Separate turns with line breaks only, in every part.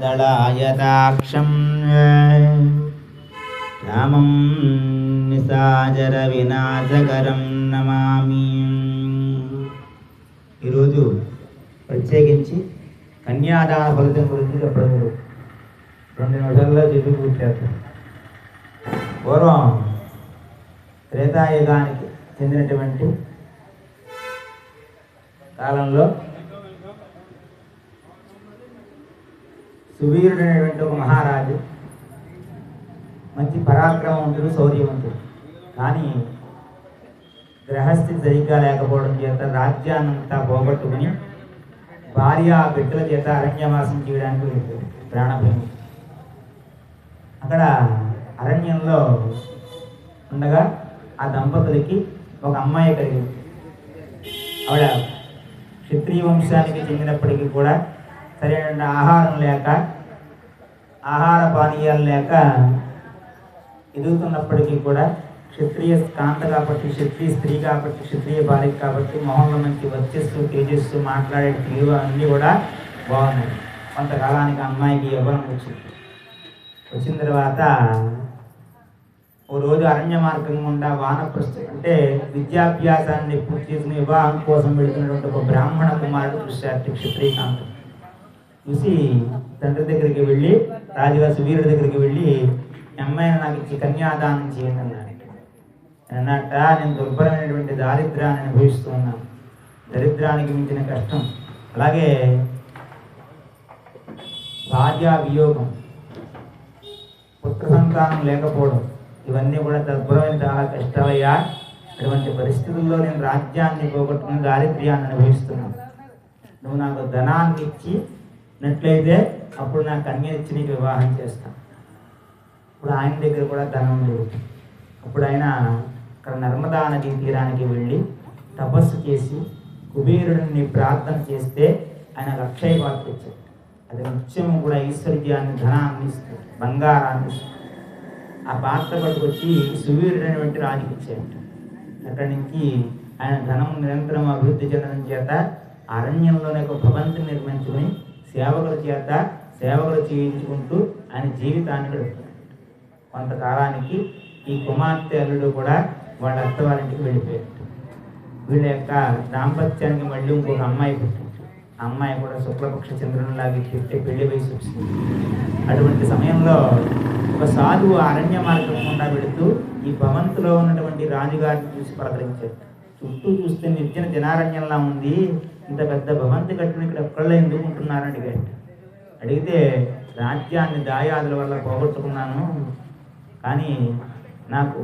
దళాయతాక్షం రామం నిసాజర వినాశకరం నమామి ఈరోజు ప్రత్యేకించి కన్యాదాన ఫలితం గురించి చెప్పడం రెండు నిమిషాల్లో చెప్పి పూర్తి పూర్వం త్రేతాయుగానికి చెందినటువంటి కాలంలో సువీరుడైనటువంటి ఒక మహారాజు. మంచి పరాక్రమవంతుడు శౌర్యవంతుడు. కానీ గ్రహస్థితి సరిగ్గా లేకపోవడం చేత రాజ్యాన్నంతా పోగొట్టుకుని భార్య బిడ్డల చేత అరణ్యవాసం చేయడానికి వెళ్ళిపోయాడు ప్రాణభూమి. అక్కడ అరణ్యంలో ఉండగా ఆ దంపతులకి ఒక అమ్మాయి కలిగింది. ఆవిడ క్షత్రియ వంశానికి చెందినప్పటికీ కూడా సరైన ఆహారం లేక ఆహార పానీయాలు లేక ఎదుగుతున్నప్పటికీ కూడా క్షత్రియ కాంత కాబట్టి క్షత్రియ స్త్రీ కాబట్టి క్షత్రియ బాలిక కాబట్టి మొహంలో మంచి వచ్చేస్తూ తేజస్సు మాట్లాడే తీరు అన్నీ కూడా బాగున్నాయి. కొంతకాలానికి అమ్మాయికి యవ్వనం వచ్చింది. వచ్చిన తర్వాత ఓ రోజు అరణ్య మార్గం గుండా వానప్రస్థ అంటే విద్యాభ్యాసాన్ని పూర్తి చేసుకుని వివాహం కోసం వెళుతున్నటువంటి ఒక బ్రాహ్మణ కుమారుడు దృష్టి క్షత్రియ కాంతం చూసి తండ్రి దగ్గరికి వెళ్ళి రాజుగా వీరుడి దగ్గరికి వెళ్ళి అమ్మాయి నాకు ఇచ్చి కన్యాదానం చేయండి అన్నాడు. అన్నట్ట నేను దుర్భరమైనటువంటి దారిద్ర్యాన్ని అనుభవిస్తూ ఉన్నాను. దరిద్రానికి మించిన కష్టం. అలాగే భార్యా వియోగం పుత్ర సంతానం లేకపోవడం ఇవన్నీ కూడా దుర్భరమైన చాలా కష్టాలయ్యా. అటువంటి పరిస్థితుల్లో నేను రాజ్యాన్ని పోగొట్టుకుని దారిద్ర్యాన్ని అనుభవిస్తున్నాను. నువ్వు నాకు ధనాన్ని ఇచ్చి నట్లయితే అప్పుడు నా కన్య ఇచ్చి నీకు వివాహం చేస్తాను. ఇప్పుడు ఆయన దగ్గర కూడా ధనం లేదు. అప్పుడు ఆయన అక్కడ నర్మదా నదీ తీరానికి వెళ్ళి తపస్సు చేసి కుబేరుడిని ప్రార్థన చేస్తే ఆయన లక్షయ పాత్ర ఇచ్చాడు. అది నృత్యం కూడా ఐశ్వర్యాన్ని ధనాన్ని ఇస్తుంది బంగారాన్ని ఇస్తుంది. ఆ పాత్ర పట్టుకొచ్చి వెంట రాజుకి ఇచ్చాడు. అక్కడి నుంచి ఆయన ధనం నిరంతరం అభివృద్ధి చెందడం చేత అరణ్యంలోనే ఒక భవంతిని నిర్మించుకుని సేవకుల చేత సేవకులు చేయించుకుంటూ ఆయన జీవితాన్ని గడుపుతున్నాడు కొంతకాలానికి ఈ కుమార్తె అల్లుడు కూడా వాళ్ళ అత్తవారింటికి వెళ్ళిపోయాడు. వీళ్ళ యొక్క దాంపత్యానికి మళ్ళీ ఇంకొక అమ్మాయి పుట్టింది. అమ్మాయి కూడా శుక్లపక్ష చంద్రునిలాగే తిట్టే పెళ్ళి వయసు వచ్చింది అటువంటి సమయంలో ఒక సాధువు అరణ్య మార్గం గుండా వెళుతూ ఈ భవంతులో ఉన్నటువంటి రాజుగారిని చూసి ప్రకటించాడు చుట్టూ చూస్తే నిర్జన జనారణ్యంలా ఉంది ఇంత పెద్ద భవంతి కట్టిన ఇక్కడ ఒక్కళ్ళే ఎందుకు ఉంటున్నారని అడిగాడు. అడిగితే రాజ్యాన్ని దాయాదుల వల్ల పోగొట్టుకున్నాను కానీ నాకు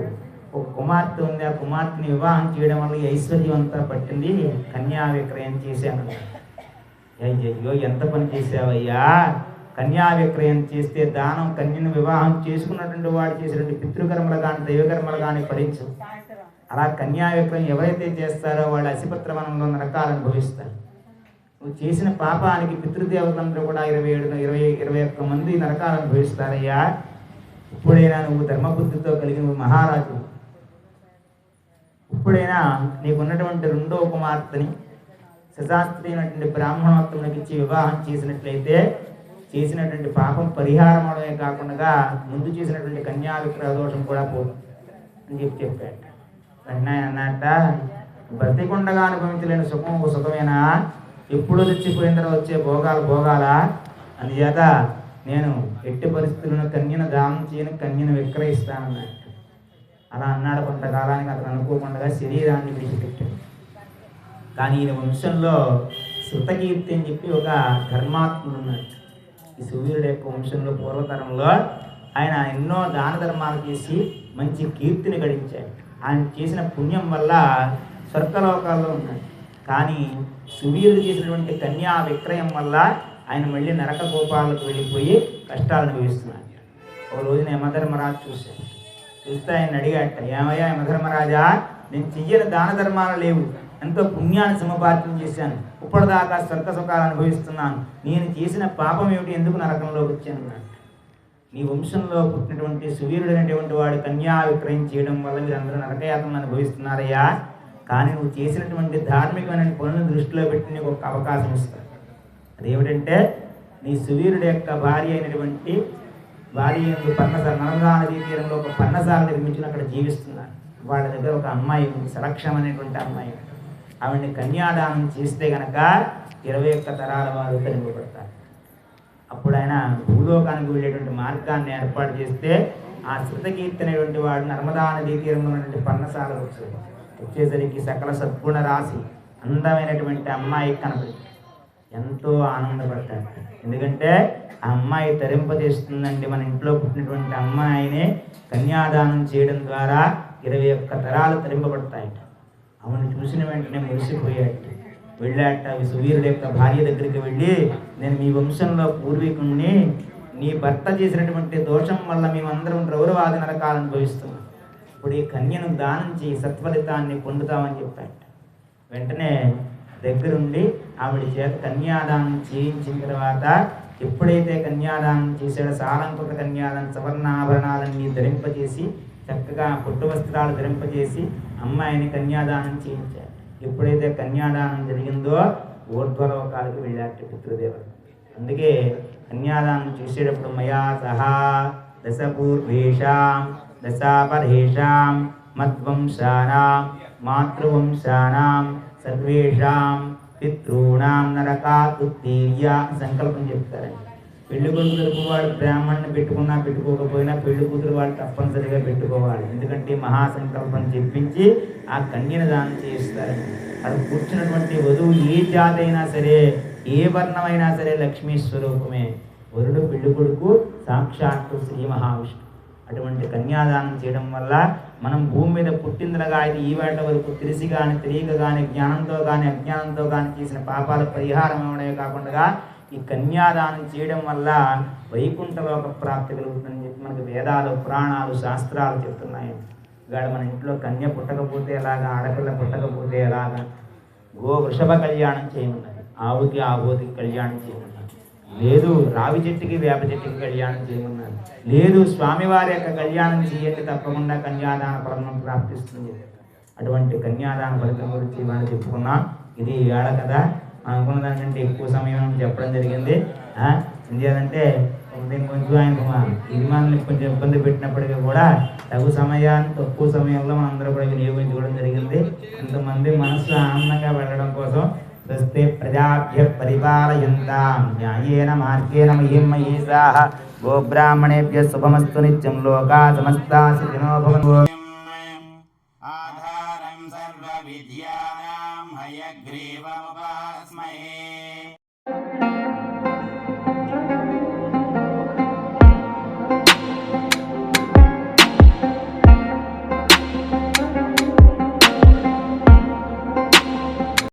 ఒక కుమార్తె ఉంది ఆ కుమార్తెని వివాహం చేయడం వల్ల ఈ ఐశ్వర్యం అంతా పట్టింది కన్యా విక్రయం చేశాను అయ్యయ్యో ఎంత పని చేసావయ్యా? కన్యా విక్రయం చేస్తే దానం కన్యను వివాహం చేసుకున్నటువంటి వాడు చేసినటువంటి పితృకర్మలు కానీ దైవకర్మలు కానీ ఫలించు అలా కన్యా విక్రయం ఎవరైతే చేస్తారో వాళ్ళు అసిపత్రవనంలో నరకాలు అనుభవిస్తారు. నువ్వు చేసిన పాపానికి పితృదేవతలందరూ కూడా ఇరవై ఏడు ఇరవై ఇరవై ఒక్క మంది నరకాలు అనుభవిస్తారయ్యా. ఇప్పుడైనా నువ్వు ధర్మబుద్ధితో కలిగిన మహారాజు. ఇప్పుడైనా నీకున్నటువంటి రెండో కుమార్తెని సశాస్త్రి అయినటువంటి బ్రాహ్మణోత్తమునికి ఇచ్చి వివాహం చేసినట్లయితే చేసినటువంటి పాపం పరిహారం అవడమే కాకుండా ముందు చేసినటువంటి కన్యా విగ్రహ దోషం కూడా పోతుంది అని చెప్పి చెప్పాడు. వెంటనే అన్నట్ట బ్రతికుండగా అనుభవించలేని సుఖం ఒక సుఖమేనా? ఎప్పుడు తెచ్చిపోయిన తర్వాత వచ్చే భోగాలు భోగాలా? అందుచేత నేను ఎట్టి పరిస్థితులను కన్యను దానం చేయను కన్యను విక్రయిస్తానన్నాడు అలా అన్నాడు కొంతకాలానికి అతను అనుకోకుండా శరీరాన్ని విడిచిపెట్టాడు. కానీ ఈయన వంశంలో శృతకీర్తి అని చెప్పి ఒక ధర్మాత్ముడు ఉన్నాడు. ఈ సూర్యుడు యొక్క వంశంలో పూర్వతరంలో ఆయన ఎన్నో దాన ధర్మాలు చేసి మంచి కీర్తిని గడించాడు. ఆయన చేసిన పుణ్యం వల్ల స్వర్గలోకాల్లో ఉన్నాడు. కానీ సువీరుడు చేసినటువంటి కన్యా విక్రయం వల్ల ఆయన మళ్ళీ నరక గోపాలకు వెళ్ళిపోయి కష్టాలు అనుభవిస్తున్నాడు. ఒక రోజున యమధర్మరాజు చూశాడు. చూస్తే ఆయన అడిగాట ఏమయ్యా యమధర్మరాజా నేను చెయ్యని దాన ధర్మాలు లేవు. ఎంతో పుణ్యాన్ని సముపార్జన చేశాను. ఇప్పటిదాకా స్వర్గ సుఖాలు అనుభవిస్తున్నాను. నేను చేసిన పాపం ఏమిటి? ఎందుకు నరకంలోకి వచ్చాను అన్నాడు నీ వంశంలో పుట్టినటువంటి సువీరుడైనటువంటి వాడు కన్యా విక్రయం చేయడం వల్ల మీరు అందరూ నరకయాతను అనుభవిస్తున్నారయ్యా. కానీ నువ్వు చేసినటువంటి ధార్మికమైన పనులను దృష్టిలో పెట్టి నీకు ఒక అవకాశం ఇస్తాను. అదేమిటంటే నీ సువీరుడు యొక్క భార్య అయినటువంటి భార్య ఎందు నరంగా నర్మదా నదీ తీరంలో ఒక పన్నసాల నిర్మించిన అక్కడ జీవిస్తున్నాను వాళ్ళ దగ్గర ఒక అమ్మాయి ఉంది సలక్షం అనేటువంటి అమ్మాయి. ఆవిడ్ని కన్యాదానం చేస్తే గనక ఇరవై ఒక్క తరాల వారు తరింపబడతారు అప్పుడు ఆయన భూలోకానికి వెళ్ళేటువంటి మార్గాన్ని ఏర్పాటు చేస్తే ఆ శృతకీర్తి అనేటువంటి వాడు నర్మదా నదీ తీరంలో ఉన్నటువంటి పర్ణశాలకు వచ్చాడు వచ్చేసరికి సకల సద్గుణ రాశి అందమైనటువంటి అమ్మాయి కనపడి ఎంతో ఆనందపడతాడు. ఎందుకంటే ఆ అమ్మాయి తరింపజేస్తుందండి మన ఇంట్లో పుట్టినటువంటి అమ్మాయిని కన్యాదానం చేయడం ద్వారా ఇరవై ఒక్క తరాలు తరింపబడతాయట. అవును చూసిన వెంటనే మురిసిపోయాడు వెళ్ళాట సువీరుడు యొక్క భార్య దగ్గరికి వెళ్ళి నేను మీ వంశంలో పూర్వీకుణ్ణి నీ భర్త చేసినటువంటి దోషం వల్ల మేమందరం రౌరవాది నరకాలను అనుభవిస్తున్నాం. ఇప్పుడు ఈ కన్యను దానం చేయి సత్ఫలితాన్ని పొందుతామని చెప్పాట. వెంటనే దగ్గరుండి ఆవిడ చేత కన్యాదానం చేయించిన తర్వాత ఎప్పుడైతే కన్యాదానం చేశాడో సాలంకృత కన్యాదానం సవర్ణాభరణాలన్నీ ధరింపజేసి చక్కగా పుట్టు వస్త్రాలు ధరింపజేసి అమ్మాయిని కన్యాదానం చేయించాడు. ఎప్పుడైతే కన్యాదానం జరిగిందో ఊర్ధ్వలోకాలకు వెళ్ళాట పితృదేవుడు. అందుకే కన్యాదానం చేసేటప్పుడు మయా సహా దశపూర్వేషాం దశాపరేషాం మద్వంశానాం మాతృవంశానాం సర్వేషాం పితృణాం నరకాత్ ఉత్తీర్య సంకల్పం చెప్తారండి. పెళ్ళి కొడుకు తరపు వాడు బ్రాహ్మణ్ణి పెట్టుకున్నా పెట్టుకోకపోయినా పెళ్ళి కూతురు వాడు తప్పనిసరిగా పెట్టుకోవాలి. ఎందుకంటే మహాసంకల్పం చెప్పించి ఆ కన్యను దానం చేస్తారు అది కూర్చున్నటువంటి వధువు ఏ జాతి అయినా సరే ఏ వర్ణమైనా సరే లక్ష్మీ స్వరూపమే. వరుడు పెళ్ళి కొడుకు సాక్షాత్తు శ్రీ మహావిష్ణు అటువంటి కన్యాదానం చేయడం వల్ల మనం భూమి మీద పుట్టిందనగా ఇది ఈ వేట వరకు తెలిసి కానీ తెలియక కానీ జ్ఞానంతో కానీ అజ్ఞానంతో కానీ చేసిన పాపాల పరిహారం ఇవ్వడమే కాకుండా ఈ కన్యాదానం చేయడం వల్ల వైకుంఠలోక ప్రాప్తి కలుగుతుందని చెప్పి మనకి వేదాలు పురాణాలు శాస్త్రాలు చెప్తున్నాయి. ఇవాళ మన ఇంట్లో కన్య పుట్టకపోతే ఎలాగా ఆడపిల్ల పుట్టకపోతే ఎలాగా? గో వృషభ కళ్యాణం చేయమన్నది. ఆవుకి ఆవుతికి కళ్యాణం చేయమన్నది. లేదు రావి చెట్టుకి వేప చెట్టుకి కళ్యాణం చేయమన్నారు లేదు స్వామివారి యొక్క కళ్యాణం చేయండి తప్పకుండా కన్యాదాన ఫలం ప్రాప్తిస్తుంది. అటువంటి కన్యాదాన ఫలితం గురించి ఇవాళ చెప్పుకున్నాం. ఇది ఏడ కదా అనుకున్న దానికంటే ఎక్కువ సమయం చెప్పడం జరిగింది. ఎందుకంటే నేను కొంచెం ఆయన యజమానులు కొంచెం ఇబ్బంది పెట్టినప్పటికీ కూడా తగు సమయాన్ని తక్కువ సమయంలో అందరూ కూడా వినియోగించుకోవడం జరిగింది. కొంతమంది మనసు ఆనందంగా వెళ్ళడం కోసం స్వస్తే ప్రజాభ్య పరిపాలయంతాం. న్యాయేన మార్గేణ మహిం మహీషాః. గోబ్రాహ్మణేభ్య శుభమస్తు నిత్యం లోకా సమస్తా సుఖినో భవంతు
ఆధారం విద్యా हयग्रीवमुपास्महे